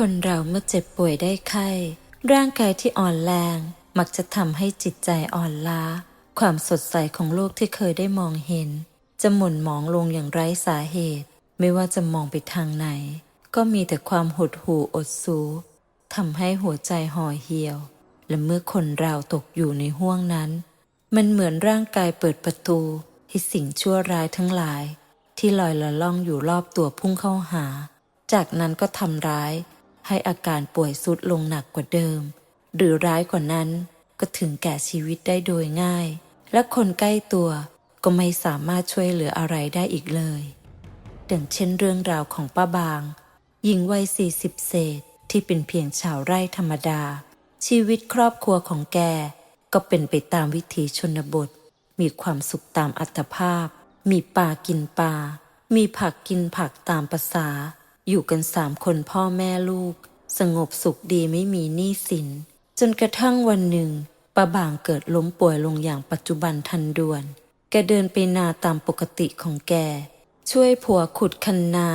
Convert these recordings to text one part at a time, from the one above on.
คนเราเมื่อเจ็บป่วยได้ไข้ ร่างกายที่อ่อนแรง มักจะทำให้จิตใจอ่อนล้า ความสดใสของโลกที่เคยได้มองเห็น จะหม่นหมองลงอย่างไร้สาเหตุ ไม่ว่าจะมองไปทางไหน ก็มีแต่ความหดหู่อดสูทำให้หัวใจห่อเหี่ยว และเมื่อคนเราตกอยู่ในห้วงนั้น มันเหมือนร่างกายเปิดประตู ให้สิ่งชั่วร้ายทั้งหลาย ที่ลอยละล่องอยู่รอบตัวพุ่งเข้าหา จากนั้นก็ทำร้าย ให้อาการป่วยสุดลงหนักกว่าเดิม หรือร้ายกว่านั้นก็ถึงแก่ชีวิตได้โดยง่าย และคนใกล้ตัวก็ไม่สามารถช่วยเหลืออะไรได้อีกเลยดังเช่นเรื่องราวของป้าบาง หญิงวัยสี่สิบเศษที่เป็นเพียงชาวไร่ธรรมดา ชีวิตครอบครัวของแก ก็เป็นไปตามวิถีชนบท มีความสุขตามอัตภาพ มีปลากินปลามีผักกินผักตามประษา อยู่กันสามคนพ่อแม่ลูก สงบสุขดีไม่มีหนี้สิน จนกระทั่งวันหนึ่งป้าบางเกิดล้มป่วยลงอย่างปัจจุบันทันด่วน แกเดินไปนาตามปกติของแก ช่วยผัวขุดคันนา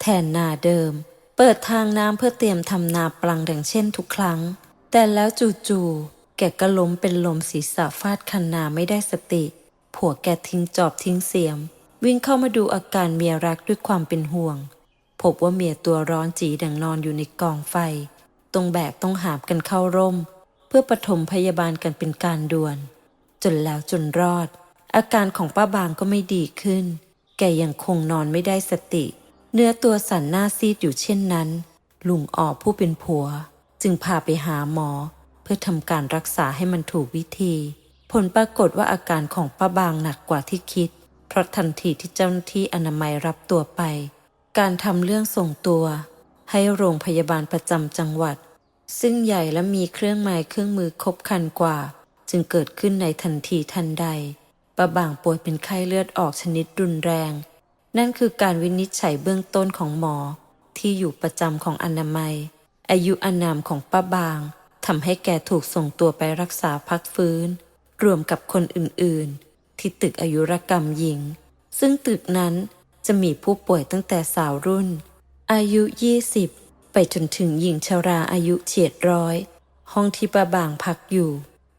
แทนนาเดิม เปิดทางน้ำเพื่อเตรียมทำนาปลังดังเช่นทุกครั้ง แต่แล้วจู่ๆแกก็ล้มเป็นลมศีรษะฟาดคันนาไม่ได้สติ ผัวแกทิ้งจอบทิ้งเสียม วิ่งเข้ามาดูอาการเมียรักด้วยความเป็นห่วง พบว่าเมียตัวร้อนจีดังนอนอยู่ในกองไฟ ตรงแบกต้องหามกันเข้าร่ม เพื่อปฐมพยาบาลกันเป็นการด่วน จนแล้วจนรอด อาการของป้าบางก็ไม่ดีขึ้น แกยังคงนอนไม่ได้สติ เนื้อตัวสั่นหน้าซีดอยู่เช่นนั้น ลุงออผู้เป็นผัว จึงพาไปหาหมอ เพื่อทำการรักษาให้มันถูกวิธี ผลปรากฏว่าอาการของป้าบางหนักกว่าที่คิด เพราะทันทีที่เจ้าหน้าที่อนามัยรับตัวไป การทำเรื่องส่งตัว ให้โรงพยาบาลประจำจังหวัด ซึ่งใหญ่และมีเครื่องไม้เครื่องมือครบครันกว่า จึงเกิดขึ้นในทันทีทันใดป้าบางป่วยเป็นไข้เลือดออกชนิดรุนแรง นั่นคือการวินิจฉัยเบื้องต้นของหมอ ที่อยู่ประจำของอนามัย อายุอานามของป้าบางทำให้แกถูกส่งตัวไปรักษาพักฟื้น รวมกับคนอื่นๆ ที่ตึกอายุรกรรมหญิง ซึ่งตึกนั้น จะมีผู้ป่วยตั้งแต่สาวรุ่น อายุ 20 ไปจนถึงหญิงชราอายุเฉียดร้อย ห้องที่ป้าบางพักอยู่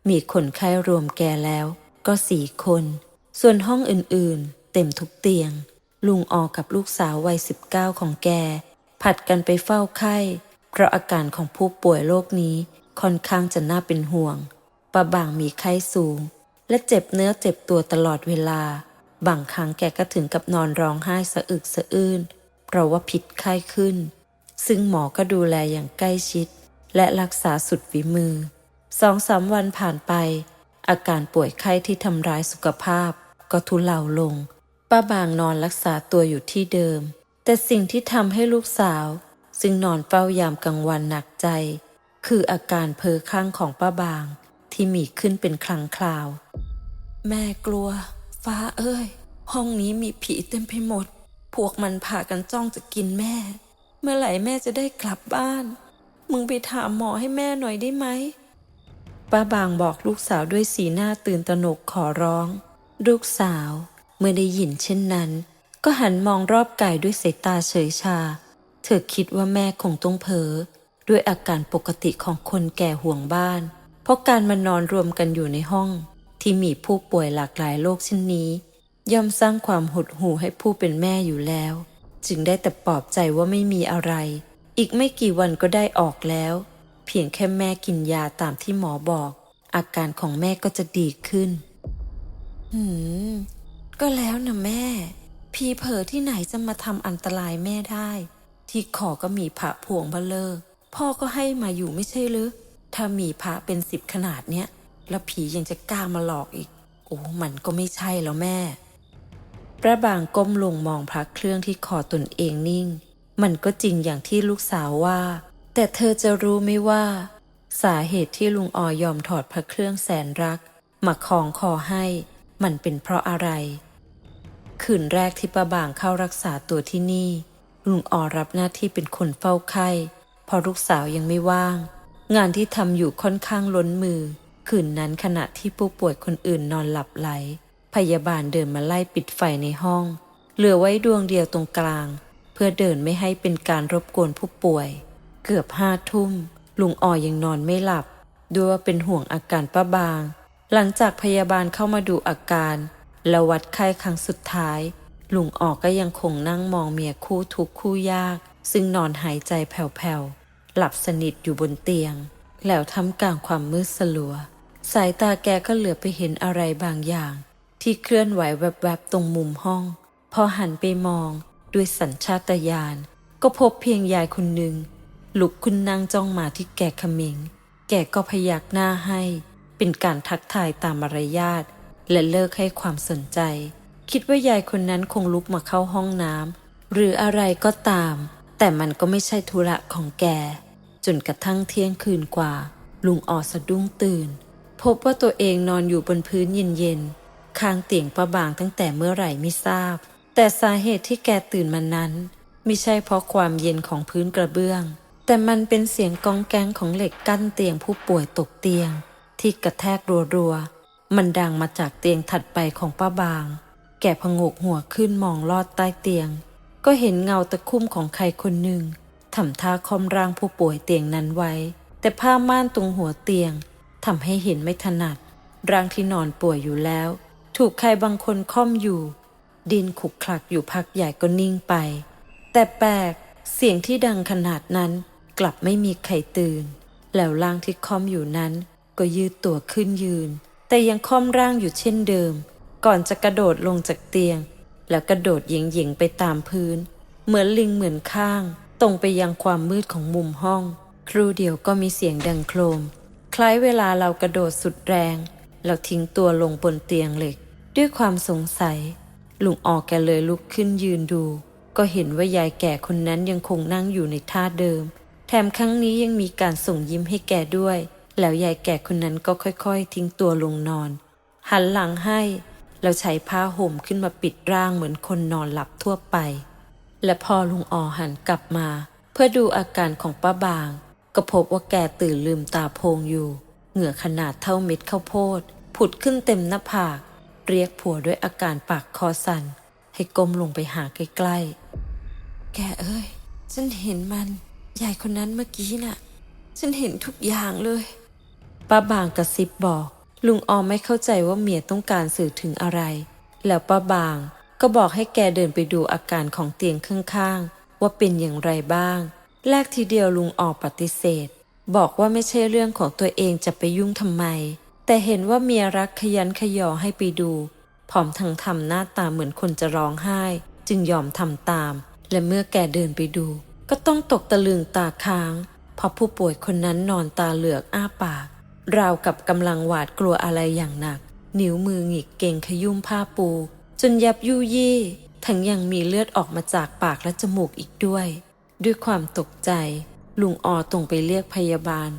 มีคนไข้รวมแกแล้ว ก็สี่คน ส่วนห้องอื่นๆ เต็มทุกเตียง ลุงออกับลูกสาววัยสิบเก้าของแก ผัดกันไปเฝ้าไข้ เพราะอาการของผู้ป่วยโรคนี้ค่อนข้างจะน่าเป็นห่วงป้าบางมีไข้สูง และเจ็บเนื้อเจ็บตัวตลอดเวลา บางครั้งแกก็ถึงกับนอนร้องไห้สะอึกสะอื้น เพราะว่าผิดไข้ขึ้น ซึ่งหมอก็ดูแลอย่างใกล้ชิด และรักษาสุดฝีมือ สองสามวันผ่านไป อาการป่วยไข้ที่ทำร้ายสุขภาพ ก็ทุเลาลง ป้าบางนอนรักษาตัวอยู่ที่เดิม แต่สิ่งที่ทำให้ลูกสาว ซึ่งนอนเฝ้ายามกลางวันหนักใจ คืออาการเพ้อคลั่งของป้าบางที่มีขึ้นเป็นครั้งคราว แม่กลัว ฟ้าเอ้ย ห้องนี้มีผีเต็มไปหมด พวกมันพากันจ้องจะกินแม่ เมื่อไหร่แม่จะได้กลับบ้าน มึงไปถามหมอให้แม่หน่อยได้ไหมป้าบางบอกลูกสาวด้วยสีหน้าตื่นตระหนกขอร้อง ลูกสาวเมื่อได้ยินเช่นนั้น ก็หันมองรอบกายด้วยสายตาเฉยชา เธอคิดว่าแม่คงต้องเพ้อด้วยอาการปกติของคนแก่ห่วงบ้าน เพราะการมานอนรวมกันอยู่ในห้อง ที่มีผู้ป่วยหลากหลายโรคเช่นนี้ ย่อมสร้างความหดหู่ให้ผู้เป็นแม่อยู่แล้ว จึงได้แต่ปลอบใจว่าไม่มีอะไร อีกไม่กี่วันก็ได้ออกแล้ว เพียงแค่แม่กินยาตามที่หมอบอก อาการของแม่ก็จะดีขึ้น หืม ก็แล้วนะแม่ พีเผลอที่ไหนจะมาทำอันตรายแม่ได้ ที่ขอก็มีพระพวงเบลเลอร์พ่อก็ให้มาอยู่ไม่ใช่หรือ ถ้ามีพระเป็นสิบขนาดเนี้ย แล้วผียังจะกล้ามาหลอกอีก โอ้มันก็ไม่ใช่แล้วแม่ พระบางก้มลงมองพระเครื่องที่คอตนเองนิ่ง มันก็จริงอย่างที่ลูกสาวว่า แต่เธอจะรู้ไหมว่า สาเหตุที่ลุงออยอมถอดพระเครื่องแสนรักมาคล้องคอให้ มันเป็นเพราะอะไร คืนแรกที่ป้าบางเข้ารักษาตัวที่นี่ ลุงออรับหน้าที่เป็นคนเฝ้าไข้เพอลูกสาวยังไม่ว่าง งานที่ทำอยู่ค่อนข้างล้นมือ คืนนั้นขณะที่ผู้ป่วยคนอื่นนอนหลับไหล พยาบาลเดินมาไล่ปิดไฟในห้อง เหลือไว้ดวงเดียวตรงกลาง เพื่อเดินไม่ให้เป็นการรบกวนผู้ป่วย เกือบห้าทุ่ม ลุงออยังนอนไม่หลับ ด้วยว่าเป็นห่วงอาการป้าบาง หลังจากพยาบาลเข้ามาดูอาการ และวัดไข้ครั้งสุดท้าย ลุงออกก็ยังคงนั่งมองเมียคู่ทุกคู่ยาก ซึ่งนอนหายใจแผ่วๆหลับสนิทอยู่บนเตียง แล้วทำกลางความมืดสลัว สายตาแกก็เหลือไปเห็นอะไรบางอย่าง ที่เคลื่อนไหวแวบๆตรงมุมห้อง พอหันไปมองด้วยสัญชาตญาณก็พบเพียงยายคนหนึ่งลุกขึ้นนั่งจ้องมาที่แกขมิง แกก็พยักหน้าให้ เป็นการทักทายตามมารยาทและเลิกให้ความสนใจ คิดว่ายายคนนั้นคงลุกมาเข้าห้องน้ำหรืออะไรก็ตาม แต่มันก็ไม่ใช่ธุระของแก จนกระทั่งเที่ยงคืนกว่า ลุงออสะดุ้งตื่น พบว่าตัวเองนอนอยู่บนพื้นเย็นๆข้างเตียงประบางตั้งแต่เมื่อไหร่ไม่ทราบ แต่สาเหตุที่แกตื่นมานั้น ไม่ใช่เพราะความเย็นของพื้นกระเบื้อง แต่มันเป็นเสียงกองแกงของเหล็กกั้นเตียงผู้ป่วยตกเตียง ที่กระแทกรัวๆมันดังมาจากเตียงถัดไปของป้าบาง แกพงกหัวขึ้นมองลอดใต้เตียง ก็เห็นเงาตะคุ่มของใครคนหนึ่งทำท่าคอมร่างผู้ป่วยเตียงนั้นไว้ แต่ผ้าม่านตรงหัวเตียง ทำให้เห็นไม่ถนัด ร่างที่นอนป่วยอยู่แล้ว ถูกใครบางคนค่อมอยู่ ดินขุกคลักอยู่พักใหญ่ก็นิ่งไป แต่แปลกเสียงที่ดังขนาดนั้นกลับไม่มีใครตื่น แล้วร่างที่ค่อมอยู่นั้น ก็ยืดตัวขึ้นยืน แต่ยังค่อมร่างอยู่เช่นเดิม ก่อนจะกระโดดลงจากเตียง แล้วกระโดดหยิงๆไปตามพื้น เหมือนลิงเหมือนข้าง ตรงไปยังความมืดของมุมห้อง ครูเดียวก็มีเสียงดังโครม ล้ายเวลาเรากระโดดสุดแรงแล้วทิ้งตัวลงบนเตียงเหล็ก ด้วยความสงสัย ลุงออกแกเลยลุกขึ้นยืนดู ก็เห็นว่ายายแก่คนนั้นยังคงนั่งอยู่ในท่าเดิม แถมครั้งนี้ยังมีการส่งยิ้มให้แกด้วย แล้วยายแก่คนนั้นก็ค่อยๆ ทิ้งตัวลงนอน หันหลังให้แล้วใช้ผ้าห่มขึ้นมาปิดร่างเหมือนคนนอนหลับทั่วไป และพอลุงออหันกลับมา เพื่อดูอาการของป้าบาง ก็พบว่าแกตื่นลืมตาโพงอยู่ เหงื่อขนาดเท่าเม็ดข้าวโพด ผุดขึ้นเต็มหน้าผาก เรียกผัวด้วยอาการปากคอสั่น ให้ก้มลงไปหาใกล้ๆ แกเอ้ย ฉันเห็นมัน ยายคนนั้นเมื่อกี้น่ะ ฉันเห็นทุกอย่างเลย ป้าบางกระซิบบอก ลุงออมไม่เข้าใจว่าเมียต้องการสื่อถึงอะไร แล้วป้าบางก็บอกให้แกเดินไปดูอาการของเตียงข้างๆ ว่าเป็นอย่างไรบ้าง แรกทีเดียวลุงออกปฏิเสธ บอกว่าไม่ใช่เรื่องของตัวเองจะไปยุ่งทำไม แต่เห็นว่าเมียรักขยันขยอให้ไปดู ผอมทั้งทำหน้าตาเหมือนคนจะร้องไห้ จึงยอมทำตาม และเมื่อแกเดินไปดู ก็ต้องตกตะลึงตาค้างเพราะผู้ป่วยคนนั้นนอนตาเหลือกอ้าปาก ราวกับกำลังหวาดกลัวอะไรอย่างหนัก นิ้วมือหงิกเก่งขยุ่มผ้าปู จนยับยุยี่ทั้งยังมีเลือดออกมาจากปากและจมูกอีกด้วย ด้วยความตกใจ ลุงออตรงไปเรียกพยาบาล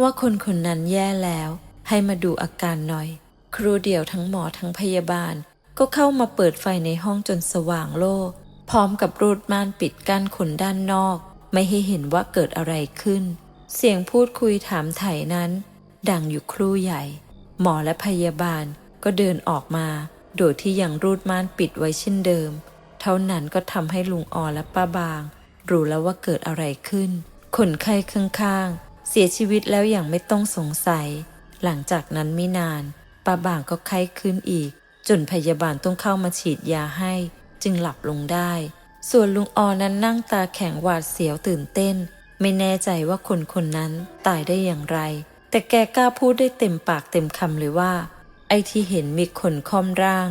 ว่าคนคนนั้นแย่แล้ว ให้มาดูอาการหน่อย ครูเดียวทั้งหมอทั้งพยาบาล ก็เข้ามาเปิดไฟในห้องจนสว่างโล่พร้อมกับรูดม่านปิดกั้นคนด้านนอก ไม่ให้เห็นว่าเกิดอะไรขึ้น เสียงพูดคุยถามไถ่นั้น ดังอยู่ครู่ใหญ่ หมอและพยาบาลก็เดินออกมา โดยที่ยังรูดม่านปิดไว้เช่นเดิม เท่านั้นก็ทำให้ลุงออและป้าบาง รู้แล้วว่าเกิดอะไรขึ้น คนไข้ข้างๆ เสียชีวิตแล้วอย่างไม่ต้องสงสัย หลังจากนั้นไม่นานป้าบางก็ไข้ขึ้นอีก จนพยาบาลต้องเข้ามาฉีดยาให้ จึงหลับลงได้ ส่วนลุงออนั้นนั่งตาแข็งหวาดเสียวตื่นเต้น ไม่แน่ใจว่าคนคนนั้นตายได้อย่างไร แต่แกกล้าพูดได้เต็มปากเต็มคำเลยว่า ไอ้ที่เห็นมีคนค่อมร่าง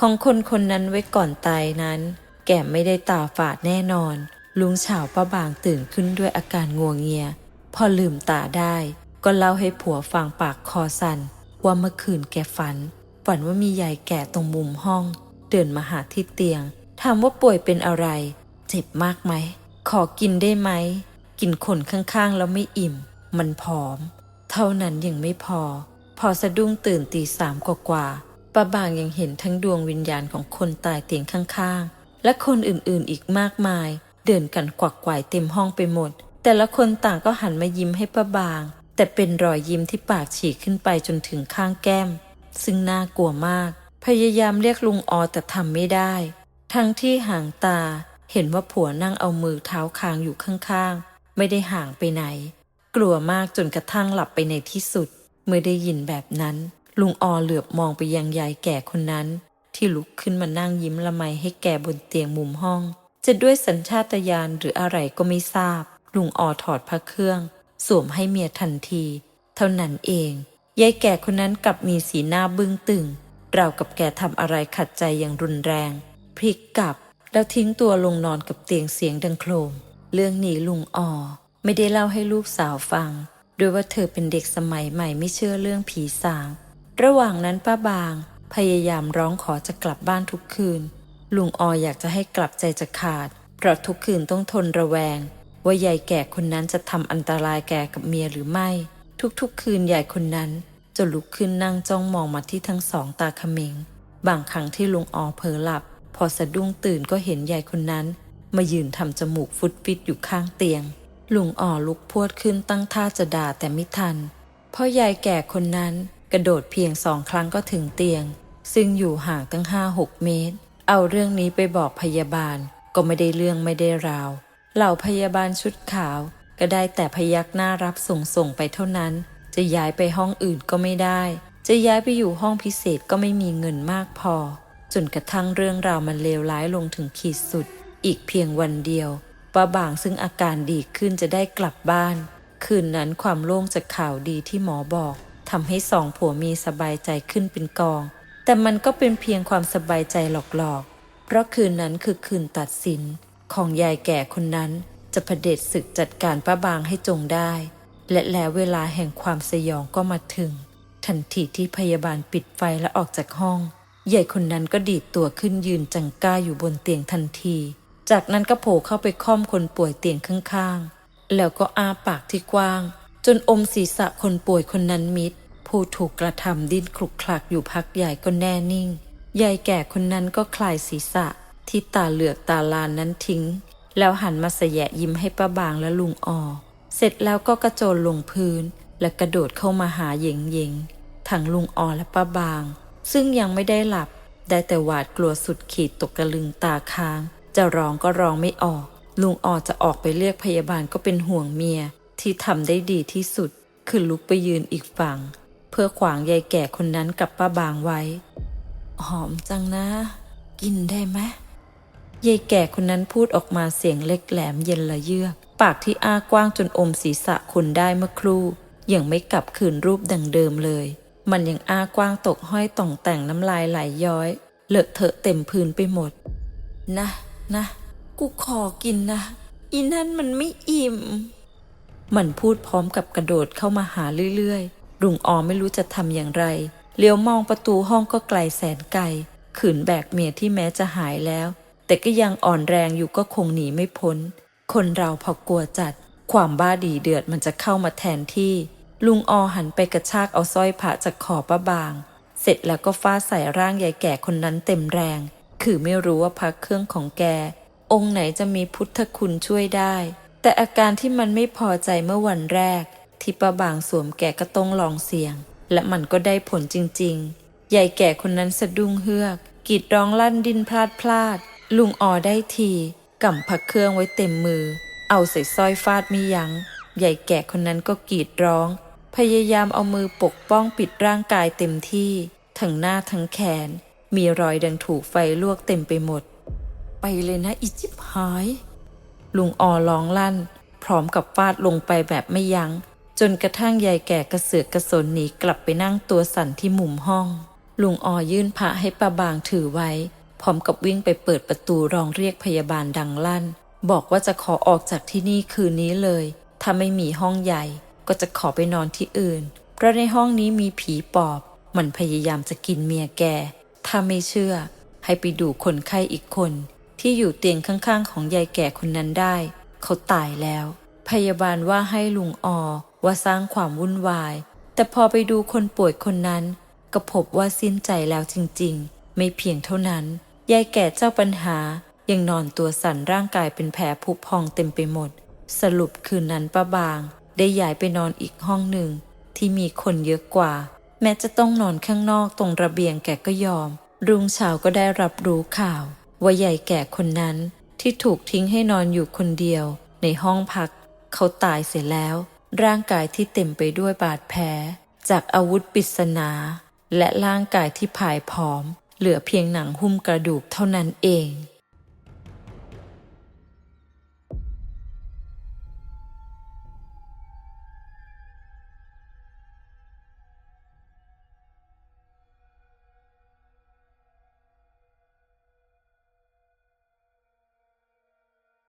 ของคนคนนั้นไว้ก่อนตายนั้น แกไม่ได้ตาฝาดแน่นอน ลุงเฉาป้าบางตื่นขึ้นด้วยอาการงัวงเงีย พอลืมตาได้ ก็เล่าให้ผัวฟังปากคอสัน่นว่าเมื่อคืนแกฝัน ฝันว่ามียายแก่ตรงมุมห้อง เดินมาหาที่เตียง ถามว่าป่วยเป็นอะไร เจ็บมากไหม ขอกินได้ไหม กินคนข้างๆ แล้วไม่อิ่ม มันผอม เท่านั้นยังไม่พอ พอสะดุ้งตื่นตีสามกว่าๆป้าบางยังเห็นทั้งดวงวิญญาณของคนตายเตียงข้างๆ และคนอื่นๆอีกมากมาย เดินกันกวักไกวายเต็มห้องไปหมด แต่ละคนต่างก็หันมายิ้มให้ป้าบาง แต่เป็นรอยยิ้มที่ปากฉีกขึ้นไปจนถึงข้างแก้ม ซึ่งน่ากลัวมาก พยายามเรียกลุงออแต่ทำไม่ได้ ทั้งที่ห่างตาเห็นว่าผัวนั่งเอามือเท้าคางอยู่ข้างๆ ไม่ได้ห่างไปไหน กลัวมากจนกระทั่งหลับไปในที่สุด เมื่อได้ยินแบบนั้น ลุงออเหลือบมองไปยังยายแก่คนนั้น ที่ลุกขึ้นมานั่งยิ้มละไมให้แก่บนเตียงมุมห้อง จะด้วยสัญชาตญาณหรืออะไรก็ไม่ทราบ ลุงออถอดพระเครื่อง สวมให้เมียทันที เท่านั้นเอง ยายแก่คนนั้นกลับมีสีหน้าบึ้งตึงราวกับแกทำอะไรขัดใจอย่างรุนแรง พลิกกลับ แล้วทิ้งตัวลงนอนกับเตียงเสียงดังโครม เรื่องนี้ลุงออไม่ได้เล่าให้ลูกสาวฟังโดยว่าเธอเป็นเด็กสมัยใหม่ไม่เชื่อเรื่องผีสาง ระหว่างนั้นป้าบาง พยายามร้องขอจะกลับบ้านทุกคืน ลุงอออยากจะให้กลับใจจะขาด เพราะทุกคืนต้องทนระแวง ว่ายายแก่คนนั้นจะทำอันตรายแก่กับเมียหรือไม่ ทุกๆ คืนยายคนนั้นจะลุกขึ้นนั่งจ้องมองมาที่ทั้งสองตาเขม็ง บางครั้งที่ลุงออเผลอหลับ พอสะดุ้งตื่นก็เห็นยายคนนั้น มายืนทำจมูกฟุดฟิตอยู่ข้างเตียง ลุงออลุกพวดขึ้นตั้งท่าจะด่าแต่ไม่ทัน เพราะยายแก่คนนั้นกระโดดเพียงสองครั้งก็ถึงเตียง ซึ่งอยู่ห่างตั้งห้าหกเมตร เอาเรื่องนี้ไปบอกพยาบาลก็ไม่ได้เรื่องไม่ได้ราว เหล่าพยาบาลชุดขาวก็ได้แต่พยักหน้ารับส่งส่งไปเท่านั้น จะย้ายไปห้องอื่นก็ไม่ได้ จะย้ายไปอยู่ห้องพิเศษก็ไม่มีเงินมากพอ จนกระทั่งเรื่องราวมันเลวร้ายลงถึงขีดสุด อีกเพียงวันเดียวป้าบางซึ่งอาการดีขึ้นจะได้กลับบ้าน คืนนั้นความโล่งจากข่าวดีที่หมอบอกทำให้สองผัวมีสบายใจขึ้นเป็นกอง แต่มันก็เป็นเพียงความสบายใจหลอกๆ เพราะคืนนั้นคือคืนตัดสิน ของยายแก่คนนั้นจะเผด็จศึกจัดการป้าบางให้จงได้ และแล้วเวลาแห่งความสยองก็มาถึง ทันทีที่พยาบาลปิดไฟและออกจากห้องยายคนนั้นก็ดีดตัวขึ้นยืนจังก้าอยู่บนเตียงทันที จากนั้นก็โผล่เข้าไปค่อมคนป่วยเตียงข้างๆ แล้วก็อ้าปากที่กว้าง จนอมศีรษะคนป่วยคนนั้นมิด ผู้ถูกกระทำดิ้นคลุกคลักอยู่พักใหญ่ก็แน่นิ่ง ยายแก่คนนั้นก็คลายศีรษะ ที่ตาเหลือกตาลานนั้นทิ้ง แล้วหันมาสยะยิ้มให้ป้าบางและลุงออเสร็จแล้วก็กระโจนลงพื้น และกระโดดเข้ามาหาเหยงเยงทั้งลุงออและป้าบาง ซึ่งยังไม่ได้หลับ ได้แต่หวาดกลัวสุดขีดตกกระลึงตาค้าง จะร้องก็ร้องไม่ออก ลุงออจะออกไปเรียกพยาบาลก็เป็นห่วงเมียที่ทำได้ดีที่สุด คือลุกไปยืนอีกฝั่ง เพื่อขวางยายแก่คนนั้นกับป้าบางไว้ หอมจังนะ กินได้ไหมยายแก่คนนั้นพูดออกมาเสียงเล็กแหลมเย็นละเยือก ปากที่อ้ากว้างจนอมศีรษะคนได้เมื่อครู่ ยังไม่กลับคืนรูปดังเดิมเลย มันยังอ้ากว้างตกห้อยต่องแต่งน้ำลายไหลย้อย เลอะเทอะเต็มพื้นไปหมด นะนะกูขอกินนะอีนั่นมันไม่อิ่ม มันพูดพร้อมกับกระโดดเข้ามาหาเรื่อยๆ ลุงออไม่รู้จะทำอย่างไร เลี้ยวมองประตูห้องก็ไกลแสนไกล ขืนแบกเมียที่แม้จะหายแล้ว แต่ก็ยังอ่อนแรงอยู่ก็คงหนีไม่พ้น คนเราพอกลัวจัด ความบ้าดีเดือดมันจะเข้ามาแทนที่ ลุงออหันไปกระชากเอาสร้อยพระจากขอป้าบาง เสร็จแล้วก็ฟาดใส่ร่างยายแก่คนนั้นเต็มแรง คือไม่รู้ว่าพักเครื่องของแก องค์ไหนจะมีพุทธคุณช่วยได้ แต่อาการที่มันไม่พอใจเมื่อวันแรก ที่ป้าบางสวมแกก็ต้องลองเสี่ยง และมันก็ได้ผลจริงๆ ยายแก่คนนั้นสะดุ้งเฮือกกรีดร้องลั่นดินพลาดพลาด ลุงออได้ทีกำพักเครื่องไว้เต็มมือ เอาใส่สร้อยฟาดไม่ยัง้งยายแก่คนนั้นก็กรีดร้อง พยายามเอามือปกป้องปิดร่างกายเต็มที่ ทั้งหน้าทั้งแขน มีรอยดังถูกไฟลวกเต็มไปหมด ไปเลยนะอิจิบหาย ลุงออร้องลั่น พร้อมกับฟาดลงไปแบบไม่ยัง้ง จนกระทั่งยายแก่กระเสือกกระสนหนีกลับไปนั่งตัวสั่นที่มุมห้อง ลุงออยื่นพระให้ป้าบางถือไว้ พร้อมกับวิ่งไปเปิดประตูร้องเรียกพยาบาลดังลั่น บอกว่าจะขอออกจากที่นี่คืนนี้เลย ถ้าไม่มีห้องใหญ่ ก็จะขอไปนอนที่อื่น เพราะในห้องนี้มีผีปอบ มันพยายามจะกินเมียแก ถ้าไม่เชื่อ ให้ไปดูคนไข้อีกคน ที่อยู่เตียงข้างๆ ของยายแก่คนนั้นได้ เขาตายแล้ว พยาบาลว่าให้ลุงออ ว่าสร้างความวุ่นวาย แต่พอไปดูคนป่วยคนนั้น ก็พบว่าสิ้นใจแล้วจริงๆ ไม่เพียงเท่านั้น ยายแก่เจ้าปัญหา ยังนอนตัวสั่นร่างกายเป็นแผลผุพองเต็มไปหมด สรุปคืนนั้นป้าบาง ได้ย้ายไปนอนอีกห้องหนึ่ง ที่มีคนเยอะกว่า แม้จะต้องนอนข้างนอกตรงระเบียงแกก็ยอม รุ่งเช้าก็ได้รับรู้ข่าว ว่าใหญ่แก่คนนั้นที่ถูกทิ้งให้นอนอยู่คนเดียว ในห้องพัก เขาตายเสียแล้ว ร่างกายที่เต็มไปด้วยบาดแผลจากอาวุธปริศนา และร่างกายที่ผายผอม เหลือเพียงหนังหุ้มกระดูกเท่านั้นเอง